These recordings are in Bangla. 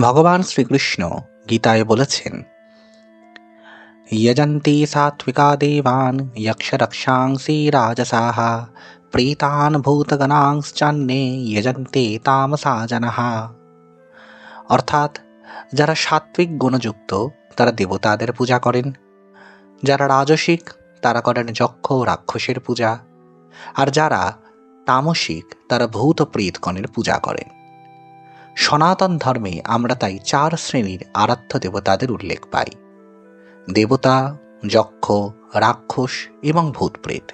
ভগবান শ্রীকৃষ্ণ গীতায় বলেছেন ইয়জন্তি সাত্বিকা দেবান যক্ষরক্ষাংসি রাজসাহা, প্রীতান ভূতগণাংশ্চান্যে য়জন্তে তামসা জনহা। অর্থাৎ যারা সাত্বিক গুণযুক্ত, তারা দেবতাদের পূজা করেন। যারা রাজসিক, তারা করেন যক্ষ ও রাক্ষসের পূজা। আর যারা তামসিক, তারা ভূত প্রীতগণের পূজা করেন। সনাতন ধর্মে আমরা তাই চার শ্রেণির আরাধ্য দেবতাদের উল্লেখ পাই। দেবতা, যক্ষ, রাক্ষস এবং ভূতপ্রেত।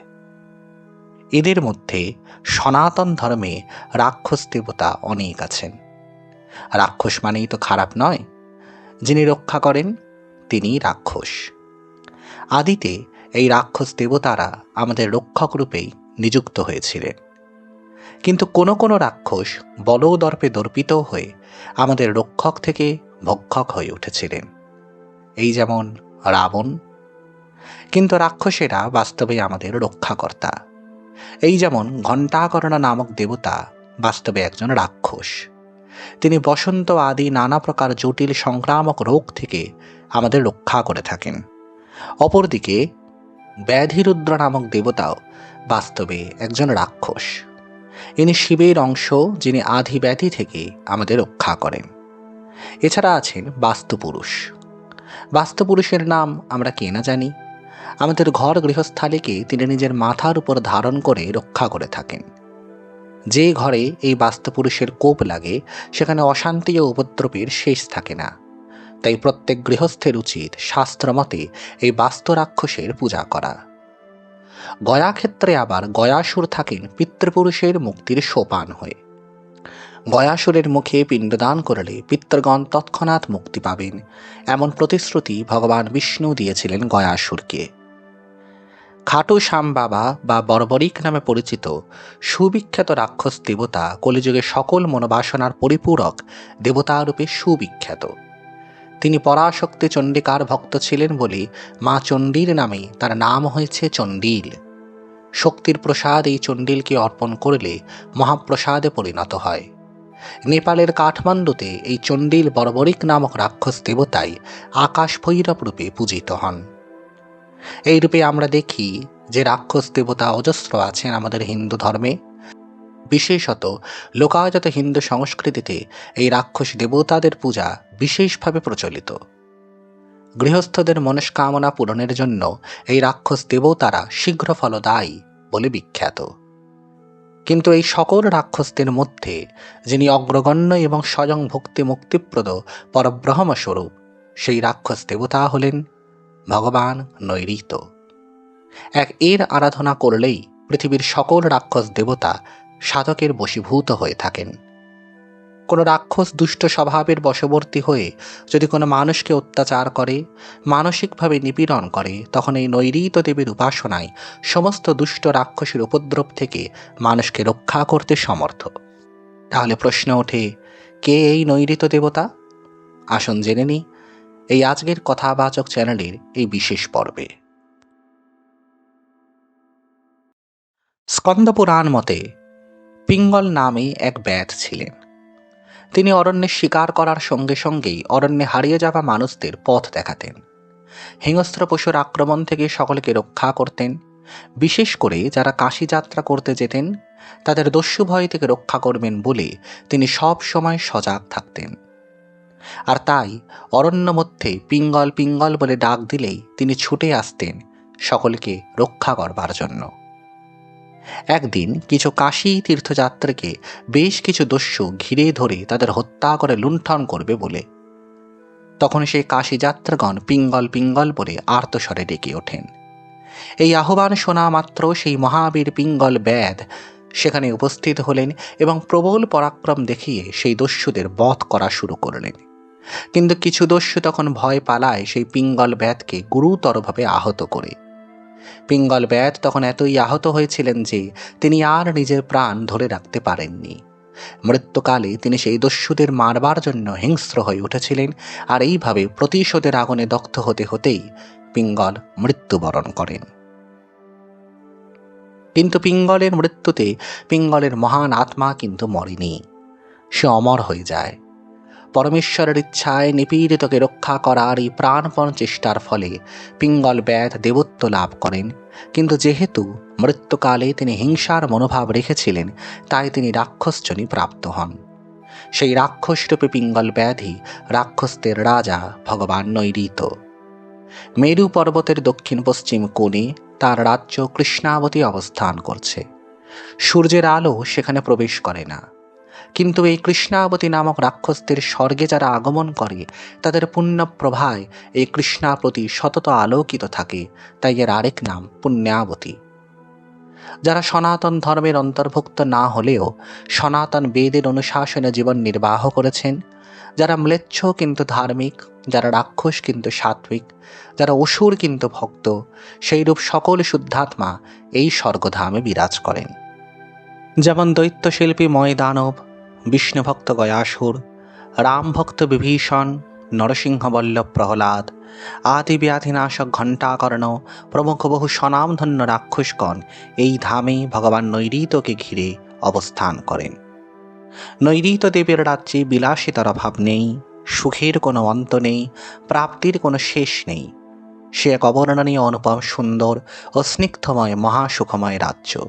এদের মধ্যে সনাতন ধর্মে রাক্ষস দেবতা অনেক আছেন। রাক্ষস মানেই তো খারাপ নয়। যিনি রক্ষা করেন, তিনি রাক্ষস। আদিতে এই রাক্ষস দেবতারা আমাদের রক্ষক রূপেই নিযুক্ত হয়েছিলেন। কিন্তু কোনো কোনো রাক্ষস বলদর্পে দর্পিত হয়ে আমাদের রক্ষক থেকে ভক্ষক হয়ে উঠেছিলেন। এই যেমন রাবণ, কিন্তু রাক্ষসেরা বাস্তবে আমাদের রক্ষাকর্তা। এই যেমন ঘণ্টাকর্ণ নামক দেবতা বাস্তবে একজন রাক্ষস। তিনি বসন্ত আদি নানা প্রকার জটিল সংক্রামক রোগ থেকে আমাদের রক্ষা করে থাকেন। অপরদিকে ব্যাধিরুদ্র নামক দেবতাও বাস্তবে একজন রাক্ষস। ইনি শিবের অংশ, যিনি আধি ব্যাধি থেকে আমাদের রক্ষা করেন। এছাড়া আছেন বাস্তুপুরুষ। বাস্তুপুরুষের নাম আমরা কে না জানি। আমাদের ঘর গৃহস্থালীকে তিনি নিজের মাথার উপর ধারণ করে রক্ষা করে থাকেন। যে ঘরে এই বাস্তুপুরুষের কোপ লাগে, সেখানে অশান্তি ও উপদ্রবের শেষ থাকে না। তাই প্রত্যেক গৃহস্থের উচিত শাস্ত্রমতে এই বাস্তু রাক্ষসের পূজা করা। গয়া ক্ষেত্রে আবার গয়াসুর থাকেন পিতৃপুরুষের মুক্তির সোপান হয়ে। গয়াসুরের মুখে পিণ্ডদান করলে পিতৃগণ তৎক্ষণাৎ মুক্তি পাবেন, এমন প্রতিশ্রুতি ভগবান বিষ্ণু দিয়েছিলেন গয়াসুরকে। খাটু শ্যাম বাবা বা বর্বরিক নামে পরিচিত সুবিখ্যাত রাক্ষস দেবতা কলিযুগে সকল মনোবাসনার পরিপূরক দেবতারূপে সুবিখ্যাত। তিনি পরাশক্তি চণ্ডিকার ভক্ত ছিলেন বলে মা চণ্ডীর নামে তার নাম হয়েছে চণ্ডীল। শক্তির প্রসাদ এই চণ্ডীলকে অর্পণ করলে মহাপ্রসাদে পরিণত হয়। নেপালের কাঠমান্ডুতে এই চণ্ডীল বর্বরিক নামক রাক্ষস দেবতাই আকাশ ভৈরব রূপে পূজিত হন। এই রূপে আমরা দেখি যে রাক্ষস দেবতা অজস্র আছেন আমাদের হিন্দু ধর্মে। বিশেষত লোকায়ত হিন্দু সংস্কৃতিতে এই রাক্ষস দেবতাদের পূজা বিশেষভাবে প্রচলিত। গৃহস্থদের মনস্কামনা পূরণের জন্য এই রাক্ষস দেবতারা শীঘ্র ফলদায়ী বলে বিখ্যাত। কিন্তু এই সকল রাক্ষসদের মধ্যে যিনি অগ্রগণ্য এবং স্বয়ং ভক্তি মুক্তিপ্রদ পরব্রহ্মস্বরূপ, সেই রাক্ষস দেবতা হলেন ভগবান নৈরিত এক এর আরাধনা করলেই পৃথিবীর সকল রাক্ষস দেবতা সাধকের বশীভূত হয়ে থাকেন। কোনো রাক্ষস দুষ্ট স্বভাবের বশবর্তী হয়ে যদি কোনো মানুষকে অত্যাচার করে, মানসিকভাবে নিপীড়ন করে, তখন এই নৈরিত দেবীর উপাসনায় সমস্ত দুষ্ট রাক্ষসের উপদ্রব থেকে মানুষকে রক্ষা করতে সমর্থ। তাহলে প্রশ্ন ওঠে, কে এই নৈরিত দেবতা? আসুন জেনে নি এই আজকের কথাবাচক চ্যানেলের এই বিশেষ পর্বে। স্কন্দপুরাণ মতে পিঙ্গল নামে এক ব্যাট ছিলেন। তিনি অরণ্যে শিকার করার সঙ্গে সঙ্গেই অরণ্যে হারিয়ে যাওয়া মানুষদের পথ দেখাতেন। হিংস্র পশুর আক্রমণ থেকে সকলকে রক্ষা করতেন। বিশেষ করে যারা কাশি যাত্রা করতে যেতেন, তাদের দস্যু ভয় থেকে রক্ষা করবেন বলে তিনি সব সময় সজাগ থাকতেন। আর তাই অরণ্য মধ্যে পিঙ্গল পিঙ্গল বলে ডাক দিলেই তিনি ছুটে আসতেন সকলকে রক্ষা করবার জন্য। একদিন কিছু কাশী তীর্থযাত্রীকে বেশ কিছু দস্যু ঘিরে ধরে তাদের হত্যা করে লুণ্ঠন করবে বলে। তখন সেই কাশী যাত্রাগণ পিঙ্গল পিঙ্গল বলে আর্তস্বরে ডেকে ওঠেন। এই আহ্বান শোনা মাত্র সেই মহাবীর পিঙ্গল ব্যাধ সেখানে উপস্থিত হলেন এবং প্রবল পরাক্রম দেখিয়ে সেই দস্যুদের বধ করা শুরু করলেন। কিন্তু কিছু দস্যু তখন ভয় পালায় সেই পিঙ্গল ব্যাধকে গুরুতরভাবে আহত করে। পিঙ্গল ব্যাধ তখন এতই আহত হয়েছিলেন যে তিনি আর নিজের প্রাণ ধরে রাখতে পারেননি। মৃত্যুকালে তিনি সেই দস্যুদের মারবার জন্য হিংস্র হয়ে উঠেছিলেন আর এইভাবে প্রতিশোধের আগুনে দগ্ধ হতে হতেই পিঙ্গল মৃত্যুবরণ করেন। কিন্তু পিঙ্গলের মৃত্যুতে পিঙ্গলের মহান আত্মা কিন্তু মরেনি। সে অমর হয়ে যায়। পরমেশ্বরের ইচ্ছায় নিপীড়িতকে রক্ষা করার এই প্রাণপণ চেষ্টার ফলে পিঙ্গল ব্যাধ দেবত্ব লাভ করেন। কিন্তু যেহেতু মৃত্যুকালে তিনি হিংসার মনোভাব রেখেছিলেন, তাই তিনি রাক্ষসজনী প্রাপ্ত হন। সেই রাক্ষসরূপে পিঙ্গল ব্যাধি রাক্ষসদের রাজা ভগবান নৈরিত মেরু পর্বতের দক্ষিণ পশ্চিম কোণে তার রাজ্য কৃষ্ণাবতী অবস্থান করছে। সূর্যের আলো সেখানে প্রবেশ করে না। কিন্তু এই কৃষ্ণাবতী নামক রাক্ষসদের স্বর্গে যারা আগমন করে, তাদের পুণ্য প্রভায় এই কৃষ্ণাবতী সতত আলোকিত থাকে, তাই এর আরেক নাম পুণ্যাবতী। যারা সনাতন ধর্মের অন্তর্ভুক্ত না হলেও সনাতন বেদের অনুশাসনে জীবন নির্বাহ করেছেন, যারা ম্লেচ্ছ কিন্তু ধার্মিক, যারা রাক্ষস কিন্তু সাত্বিক যারা অসুর কিন্তু ভক্ত, সেইরূপ সকল শুদ্ধাত্মা এই স্বর্গধামে বিরাজ করেন। যেমন দৈত্যশিল্পী ময়দানব বিষ্ণুভক্ত গয়াসুর রামভক্ত বিভীষণ নরসিংহবল্লভ প্রহ্লাদ আদি ব্যাধিনাশক ঘণ্টাকর্ণ, প্রমুখ বহু স্বনামধন্য রাক্ষসগণ এই ধামে ভগবান নৈরিতকে ঘিরে অবস্থান করেন। নৈরিত দেবের রাজ্যে বিলাসিতার অভাব নেই, সুখের কোনো অন্ত নেই, প্রাপ্তির কোনো শেষ নেই। সে এক অবর্ণনীয় অনুপম সুন্দর ও স্নিগ্ধময় মহাসুখময় রাজ্য।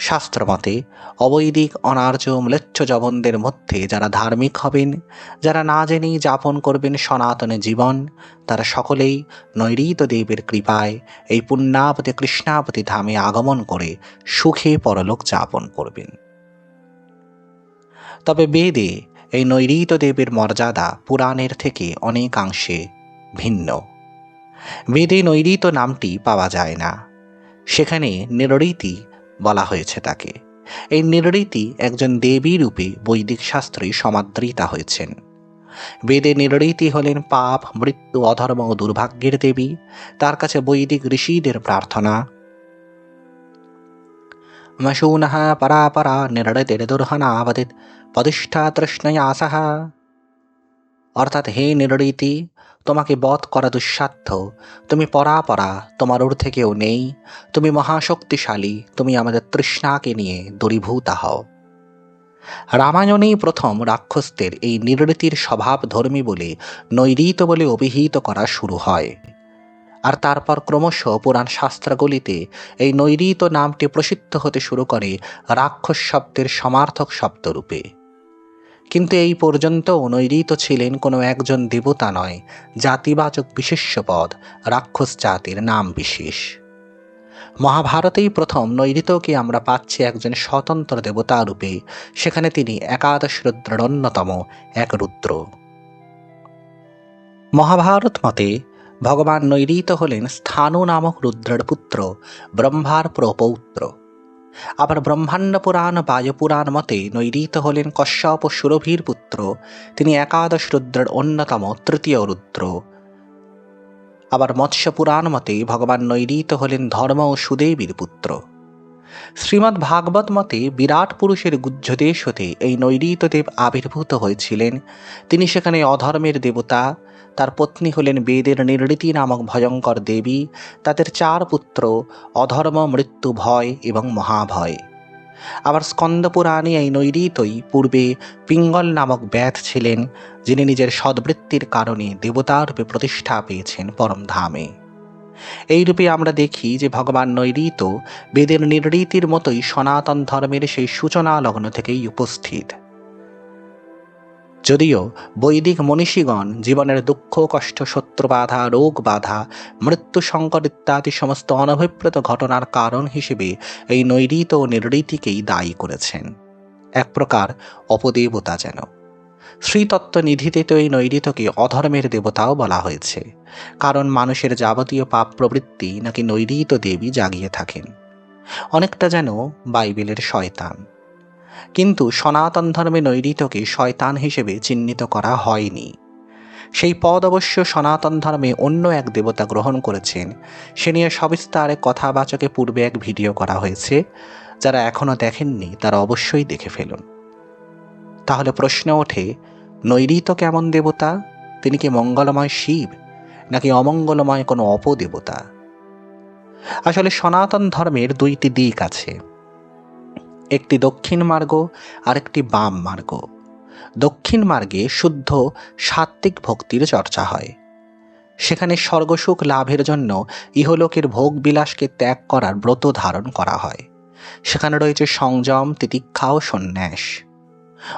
শাস্ত্রমতে, অবৈদিক অনার্য ম্লেচ্ছ জবনদের মধ্যে যারা ধার্মিক হবেন, যারা না জেনেই যাপন করবেন সনাতনে জীবন, তারা সকলেই নৈরিত দেবের কৃপায় এই পুণ্যাপতি কৃষ্ণাপতি ধামে আগমন করে সুখে পরলোক যাপন করবেন। তবে বেদে এই নৈরিত দেবের মর্যাদা পুরাণের থেকে অনেকাংশে ভিন্ন। বেদে নৈরিত নামটি পাওয়া যায় না। সেখানে নিরীতি বলা হয়েছে তাকে। এই নিরীতি একজন দেবী রূপে বৈদিক শাস্ত্রে সমাদৃতা হয়েছেন। বেদে নিরীতি হলেন পাপ, মৃত্যু, অধর্ম ও দুর্ভাগ্যের দেবী। তার কাছে বৈদিক ঋষিদের প্রার্থনা। মশূনः পরাপরা নিরড়িতির্দুর্হনাবদিত পদিষ্ঠা তৃষ্ণয়া আসাহা অর্থাৎ হে নিরীতি তোমাকে বধ করা দুঃসাধ্য। তুমি পরাপরা, তোমার ঊর্ধ্বে কেউ নেই। তুমি মহাশক্তিশালী, তুমি আমাদের তৃষ্ণাকে নিয়ে দূরীভূতা হও। রামায়ণেই প্রথম রাক্ষসদের এই নিরীতির স্বভাব ধর্মী বলে, নৈরিত বলে অভিহিত করা শুরু হয়। আর তারপর ক্রমশ পুরাণ শাস্ত্রগুলিতে এই নৈরিত নামটি প্রসিদ্ধ হতে শুরু করে রাক্ষস শব্দের সমার্থক শব্দরূপে। কিন্তু এই পর্যন্ত নৈরিত ছিলেন কোনো একজন দেবতা নয়, জাতিবাচক বিশেষ্য পদ রাক্ষস জাতির নাম বিশেষ। মহাভারতেই প্রথম নৈরিতকে আমরা পাচ্ছি একজন স্বতন্ত্র দেবতা রূপে, সেখানে তিনি একাদশ রুদ্রের অন্যতম এক রুদ্র। মহাভারত মতে, ভগবান নৈরিত হলেন স্থানু নামক রুদ্রের পুত্র, ব্রহ্মার প্রপৌত্র। আবার ব্রহ্মাণ্ড পুরাণ বায়ুপুরাণ মতে নৈরীত হলেন কশ্যপ সুরভীর পুত্র, তিনি একাদশ রুদ্রের অন্যতম তৃতীয় রুদ্র। আবার মৎস্য পুরাণ মতে ভগবান নৈরীত হলেন ধর্ম ও সুদেবীর পুত্র। শ্রীমদ্ ভাগবত মতে বিরাট পুরুষের গুহ্যদেশ হতে এই নৈরিত দেব আবির্ভূত হয়েছিলেন। তিনি সেখানে অধর্মের দেবতা, তার পত্নী হলেন বেদের নির্ণীতি নামক ভয়ঙ্কর দেবী, তাদের চার পুত্র, অধর্ম, মৃত্যু, ভয় এবং মহাভয়। আবার স্কন্দপুরাণে এই নৈরিতই পূর্বে পিঙ্গল নামক ব্যাধ ছিলেন, যিনি নিজের সদ্বৃত্তির কারণে দেবতারূপে প্রতিষ্ঠা পেয়েছেন পরমধামে। এই রূপে আমরা দেখি যে ভগবান নৈরিত বেদের নির্ণীতির মতোই সনাতন ধর্মের সেই সূচনা লগ্ন থেকেই উপস্থিত। যদিও বৈদিক মনীষীগণ জীবনের দুঃখ, কষ্ট শত্রু বাধা রোগ বাধা মৃত্যু সংকট ইত্যাদি সমস্ত অনভিপ্রেত ঘটনার কারণ হিসেবে এই নৈরিত ও নির্ণীতিকেই দায়ী করেছেন। এক প্রকার অপদেবতা যেন। শ্রীতত্ত্ব নিধিতে তো এই নৈরিতকে অধর্মের দেবতাও বলা হয়েছে। কারণ মানুষের যাবতীয় পাপ প্রবৃত্তি নাকি নৈরিত দেবী জাগিয়ে থাকেন। অনেকটা যেন বাইবেলের শয়তান। কিন্তু সনাতন ধর্মে নৈরিতকে শয়তান হিসেবে চিহ্নিত করা হয়নি। সেই পদ অবশ্য সনাতন ধর্মে অন্য এক দেবতা গ্রহণ করেছেন। সে নিয়ে সবিস্তারে কথাবাচকে পূর্বে এক ভিডিও করা হয়েছে। যারা এখনও দেখেননি, তারা অবশ্যই দেখে ফেলুন। তাহলে প্রশ্ন ওঠে নৈরিত কেমন দেবতা? তিনি কি মঙ্গলময় শিব? নাকি অমঙ্গলময় কোনো অপদেবতা? আসলে সনাতন ধর্মের দুইটি দিক আছে। একটি দক্ষিণ মার্গ আর একটি বাম মার্গ। দক্ষিণ মার্গে শুদ্ধ সাত্ত্বিক ভক্তির চর্চা হয়। সেখানে স্বর্গসুখ লাভের জন্য ইহলোকের ভোগ বিলাসকে ত্যাগ করার ব্রত ধারণ করা হয়। সেখানে রয়েছে সংযম, তিতিক্ষা ও সন্ন্যাস।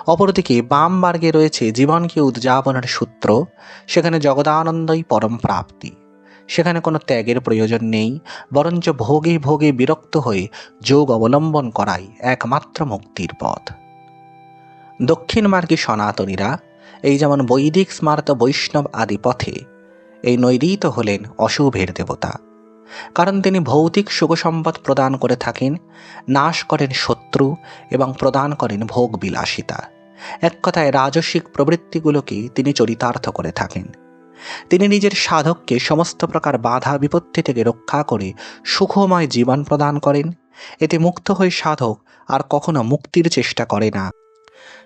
অপরদিকে বাম মার্গে রয়েছে জীবনকে উদযাপনের সূত্র, সেখানে জগদানন্দই পরম প্রাপ্তি। সেখানে কোনো ত্যাগের প্রয়োজন নেই, বরঞ্চ ভোগে ভোগে বিরক্ত হয়ে যোগ অবলম্বন করাই একমাত্র মুক্তির পথ। দক্ষিণ মার্গে সনাতনীরা, এই যেমন বৈদিক স্মার্ত বৈষ্ণব আদি পথে, এই নৈরিত হলেন অশুভের দেবতা। কারণ তিনি ভৌতিক সুখসম্পদ প্রদান করে থাকেন, নাশ করেন শত্রু এবং প্রদান করেন ভোগ বিলাসিতা এক কথায় রাজস্বিক প্রবৃত্তিগুলোকে তিনি চরিতার্থ করে থাকেন। তিনি নিজের সাধককে সমস্ত প্রকার বাধা বিপত্তি থেকে রক্ষা করে সুখময় জীবন প্রদান করেন। এতে মুক্ত হয়ে সাধক আর কখনো মুক্তির চেষ্টা করে না।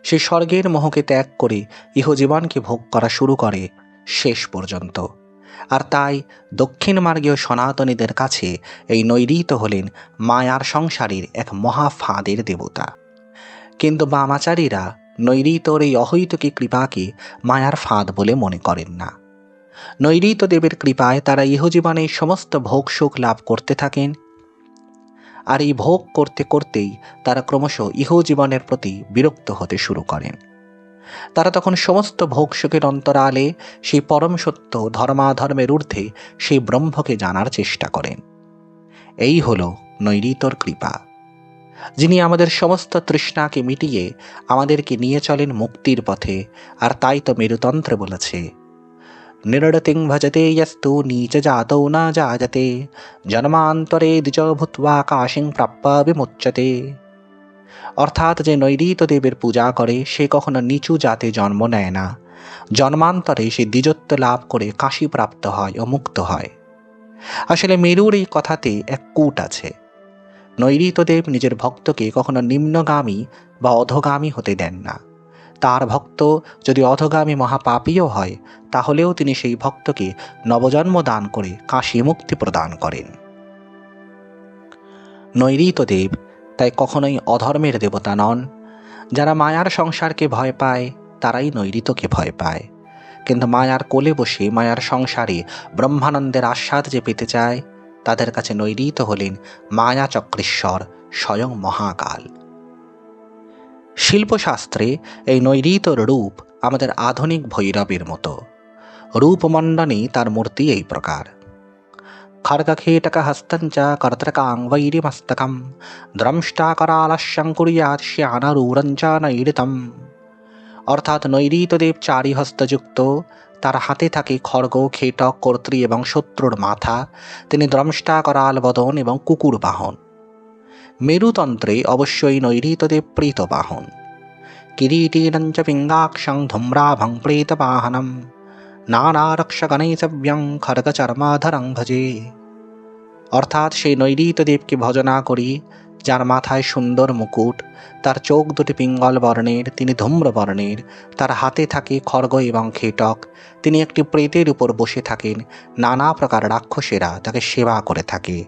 সে স্বর্গের মোহকে ত্যাগ করে ইহজীবনকে ভোগ করা শুরু করে শেষ পর্যন্ত। আর তাই দক্ষিণ মার্গীয় সনাতনীদের কাছে এই নৈরিত হলেন মায়ার সংসারের এক মহা ফাঁদের দেবতা। কিন্তু বামাচারীরা নৈরিতর এই অহৈতকী কৃপাকে মায়ার ফাঁদ বলে মনে করেন না। নৈরিত দেবের কৃপায় তারা ইহজীবনে সমস্ত ভোগ সুখ লাভ করতে থাকেন। আর এই ভোগ করতে করতেই তারা ক্রমশ ইহজীবনের প্রতি বিরক্ত হতে শুরু করেন। তারা তখন সমস্ত ভোগসুখের অন্তরালে সেই পরম সত্য ধর্মাধর্মের ঊর্ধ্বে সেই ব্রহ্মকে জানার চেষ্টা করেন। এই হল নৈরিতর কৃপা। যিনি আমাদের সমস্ত তৃষ্ণাকে মিটিয়ে আমাদেরকে নিয়ে চলেন মুক্তির পথে, আর তাই তো মেরুতন্ত্র বলেছে। নিরড়তিং ভজতে ইয়স্তু নীচ জাত না জাজতে জন্মান্তরে দ্বিজ ভূত্বা কাশিং প্রাপ্য বিমুচ্যতে। অর্থাৎ যে নৈরিত দেবের পূজা করে, সে কখনো নিচু জাতে জন্ম নেয় না। জন্মান্তরে সে দ্বিজত্ব লাভ করে কাশি প্রাপ্ত হয় ও মুক্ত হয়। আসলে মেরুর এই কথাতে এক কূট আছে। নৈরিত দেব নিজের ভক্তকে কখনো নিম্নগামী বা অধগামী হতে দেন না। তার ভক্ত যদি অধগামী মহাপাপীও হয়, তাহলেও তিনি সেই ভক্তকে নবজন্ম দান করে কাশী মুক্তি প্রদান করেন। নৈরিত দেব তাই কখনোই অধর্মের দেবতা নন। যারা মায়ার সংসারকে ভয় পায়, তারাই নৈরিতকে ভয় পায়। কিন্তু মায়ার কোলে বসে, মায়ার সংসারে ব্রহ্মানন্দের আস্বাদ যে পেতে চায়, তাদের কাছে নৈরিত হলেন মায়া চক্রেশ্বর স্বয়ং মহাকাল। শিল্পশাস্ত্রে এই নৈরিতর রূপ আমাদের আধুনিক ভৈরবের মতো। রূপমণ্ডনে তার মূর্তি এই প্রকার। খর্গখেটকহস্তঞ্চ কর্তৃকাঙ্গৈরিমস্তকম দ্রংষ্টাকরালস্যং কুর্যাৎ শ্যানরূরঞ্চ নৈরিতম অর্থাৎ নৈরিতদেব চারি হস্তযুক্ত তার হাতে থাকে খড়গ খেটক কর্ত্রী এবং শত্রুর মাথা তিনি দ্রংষ্টা করাল বদন এবং কুকুর বাহন মেরুতন্ত্রে অবশ্যই নৈরিতদেব প্রীত বাহন কিরীটীনঞ্চ পিঙ্গাক্ষং ধূম্রাভং প্রেতবাহনম নানারক্ষগণৈসব্যং খড়গচর্মাধরং ভজে অর্থাৎ সেই নৈরিত দেবকে ভজনা করি যার মাথায় সুন্দর মুকুট তার চোখ দুটি পিঙ্গল বর্ণের তিনি ধূম্র বর্ণের তার হাতে থাকে খড়গ এবং খেটক তিনি একটি প্রেতের উপর বসে থাকেন নানা প্রকার রাক্ষসেরা তাকে সেবা করে থাকে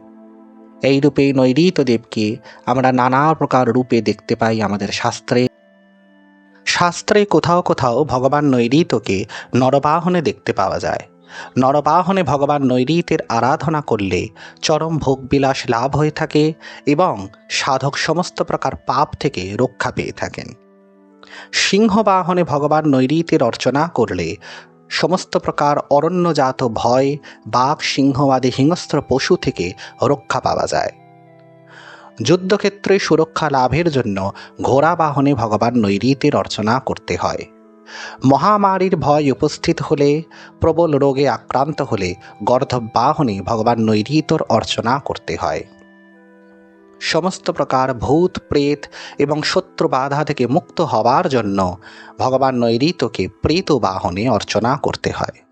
এই রূপে নৈরিত দেবকে আমরা নানা প্রকার রূপে দেখতে পাই আমাদের শাস্ত্রে শাস্ত্রে কোথাও কোথাও ভগবান নৈরিতকে নরবাহনে দেখতে পাওয়া যায়। নরবাহনে ভগবান নৈরিতের আরাধনা করলে চরম ভোগবিলাস লাভ হয়ে থাকে এবং সাধক সমস্ত প্রকার পাপ থেকে রক্ষা পেয়ে থাকেন। সিংহবাহনে ভগবান নৈরিতের অর্চনা করলে সমস্ত প্রকার অরণ্যজাত ভয়, বাঘ সিংহ আদি হিংস্র পশু থেকে রক্ষা পাওয়া যায়। যুদ্ধক্ষেত্রে সুরক্ষা লাভের জন্য ঘোড়া বাহনে ভগবান নৈরিতের অর্চনা করতে হয়। মহামারীর ভয় উপস্থিত হলে, প্রবল রোগে আক্রান্ত হলে গর্ধব বাহনে ভগবান নৈরিতর অর্চনা করতে হয়। সমস্ত প্রকার ভূত, প্রেত এবং শত্রু বাধা থেকে মুক্ত হওয়ার জন্য ভগবান নৈরীতকে প্রেত বাহনে অর্চনা করতে হয়।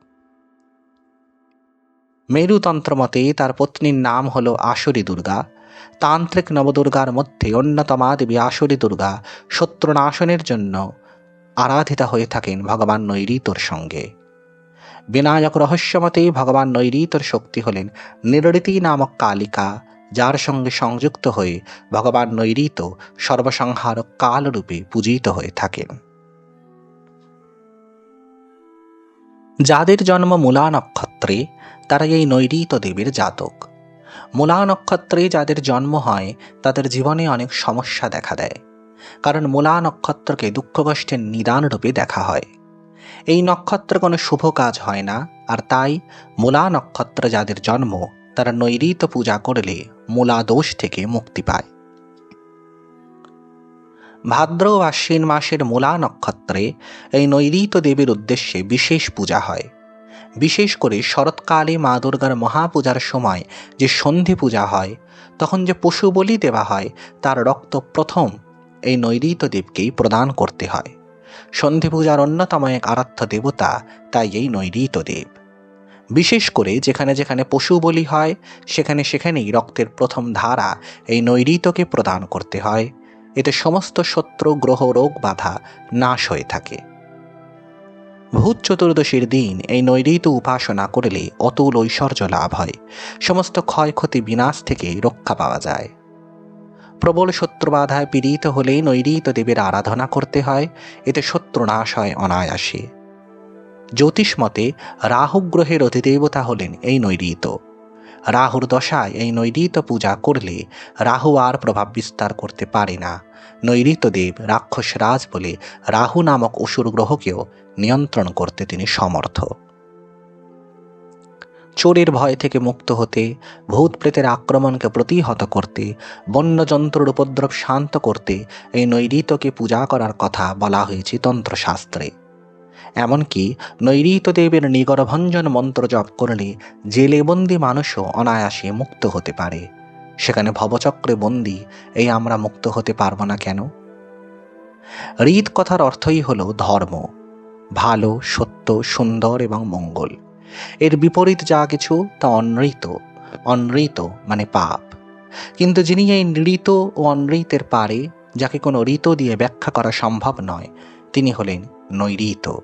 মেরুতন্ত্র মতে তার পত্নীর নাম হল আসরী দুর্গা। তান্ত্রিক নবদুর্গার মধ্যে অন্যতমা দেবী আসরী দুর্গা শত্রুনাশনের জন্য আরাধিতা হয়ে থাকেন ভগবান নৈরিতর সঙ্গে। বিনায়ক রহস্যমতে ভগবান নৈরিতর শক্তি হলেন নিরৃতি নামক কালিকা, যার সঙ্গে সংযুক্ত হয়ে ভগবান নৈরিত সর্বসংহারক কালরূপে পূজিত হয়ে থাকেন। যাদের জন্ম মূলা নক্ষত্রে তারা এই নৈরিত দেবীর জাতক। মূলা নক্ষত্রে যাদের জন্ম হয়, তাদের জীবনে অনেক সমস্যা দেখা দেয়। কারণ মূলা নক্ষত্রকে দুঃখ কষ্টের নিদান রূপে দেখা হয়। এই নক্ষত্র কোনো শুভ কাজ হয় না, আর তাই মূলা নক্ষত্র যাদের জন্ম, তারা নৈরিত পূজা করলে মূলা দোষ থেকে মুক্তি পায়। ভাদ্র আশ্বিন মাসের মূলা নক্ষত্রে এই নৈরিত দেবীর উদ্দেশ্যে বিশেষ পূজা হয়। বিশেষ করে শরৎকালে মা দুর্গার মহাপূজার সময় যে সন্ধি পূজা হয়, তখন যে পশু বলি দেওয়া হয়, তার রক্ত প্রথম এই নৈরিত দেবকেই প্রদান করতে হয়। সন্ধি পূজার অন্যতম এক আরাধ্য দেবতা তাই এই নৈরিত দেব। বিশেষ করে যেখানে যেখানে পশু বলি হয়, সেখানে সেখানেই রক্তের প্রথম ধারা এই নৈরিতকে প্রদান করতে হয়। এতে সমস্ত শত্রু, গ্রহ, রোগ বাধা নাশ হয়ে থাকে। ভূত চতুর্দশীর দিন এই নৈরিত উপাসনা করলে অতুল ঐশ্বর্য লাভ হয়। সমস্ত ক্ষয়ক্ষতি বিনাশ থেকে রক্ষা পাওয়া যায়। প্রবল শত্রুবাধায় পীড়িত হলে নৈরিত দেবীর আরাধনা করতে হয়, এতে শত্রু নাশ হয় অনায়াসে। জ্যোতিষ মতে, রাহু গ্রহের অধিদেবতা হলেন এই নৈরিত রাহুর দশায় এই নৈরিত পূজা করলে রাহু আর প্রভাব বিস্তার করতে পারে না। নৈরিত দেব রাক্ষস রাজ বলে রাহু নামক অসুর গ্রহকেও নিয়ন্ত্রণ করতে তিনি সমর্থ। চোরের ভয় থেকে মুক্ত হতে, ভূত প্রেতের আক্রমণকে প্রতিহত করতে বন্যযন্ত্রের উপদ্রব শান্ত করতে এই নৈরিতকে পূজা করার কথা বলা হয়েছে তন্ত্রশাস্ত্রে। এমনকি নৈরিত দেবের নিগরভঞ্জন মন্ত্র জপ করলে জেলে বন্দি মানুষও অনায়াসে মুক্ত হতে পারে। সেখানে ভবচক্রে বন্দি, এই আমরা মুক্ত হতে পারব না কেন? রীত কথার অর্থই হল ধর্ম। ভালো, সত্য, সুন্দর এবং মঙ্গল। এর বিপরীত যা কিছু তা অনৃত অনৃত মানে পাপ। কিন্তু যিনি এই নৃত ও অনৃতের পারে, যাকে কোনো ঋত দিয়ে ব্যাখ্যা করা সম্ভব নয়, তিনি হলেন নৈরিত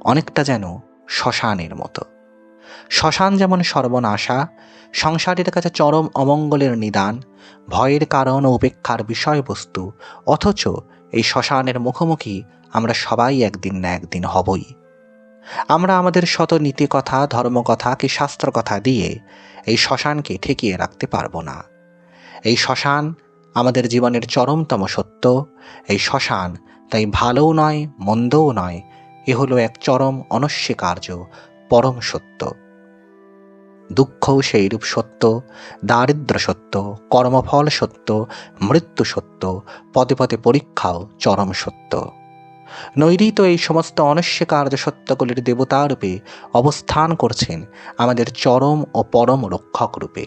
অনেকটা যেন শ্মশানের মতো। শ্মশান যেমন সর্বনাশা, সংসারের কাছে চরম অমঙ্গলের নিদান, ভয়ের কারণ ও উপেক্ষার বিষয়বস্তু, অথচ এই শ্মশানের মুখোমুখি আমরা সবাই একদিন না একদিন হবই। আমরা আমাদের শত নীতি কথা ধর্মকথা কি শাস্ত্র কথা দিয়ে এই শ্মশানকে ঠেকিয়ে রাখতে পারব না। এই শ্মশান আমাদের জীবনের চরমতম সত্য। এই শ্মশান তাই ভালোও নয়, মন্দও নয়, এ হলো এক চরম অনস্বীকার্য, পরম সত্য। দুঃখও সেইরূপ সত্য, দারিদ্র সত্য, কর্মফল সত্য, মৃত্যু সত্য, পদে পদে পরীক্ষাও চরম সত্য। নৈরিত এই সমস্ত অনস্বীকার্য সত্যগুলির দেবতারূপে অবস্থান করছেন আমাদের চরম ও পরম রক্ষক রূপে।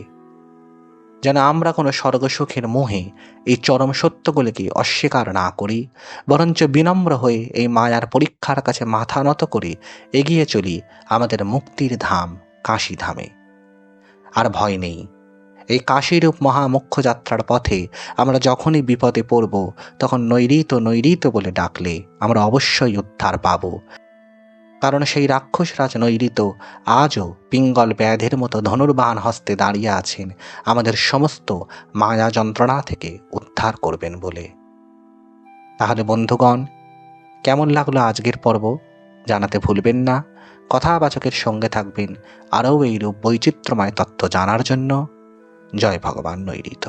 যেন আমরা কোনো স্বর্গসুখের মোহে এই চরম সত্যগুলিকে অস্বীকার না করি, বরঞ্চ বিনম্র হয়ে এই মায়ার পরীক্ষার কাছে মাথা নত করে এগিয়ে চলি আমাদের মুক্তির ধাম, কাশী ধামে। আর ভয় নেই এই কাশীরূপ মহামুখ্য যাত্রার পথে আমরা যখনই বিপদে পড়ব, তখন নৈরিত নৈরিত বলে ডাকলে আমরা অবশ্যই উদ্ধার পাব। কারণ সেই রাক্ষসরাজ নৈরিত আজও পিঙ্গল ব্যাধের মতো ধনুর্বাহন হস্তে দাঁড়িয়ে আছেন, আমাদের সমস্ত মায়া যন্ত্রণা থেকে উদ্ধার করবেন বলে। তাহলে বন্ধুগণ, কেমন লাগল আজকের পর্ব? জানাতে ভুলবেন না। কথাবাচকের সঙ্গে থাকবেন আরও এইরূপ বৈচিত্র্যময় তথ্য জানার জন্য। জয় ভগবান নৈরিত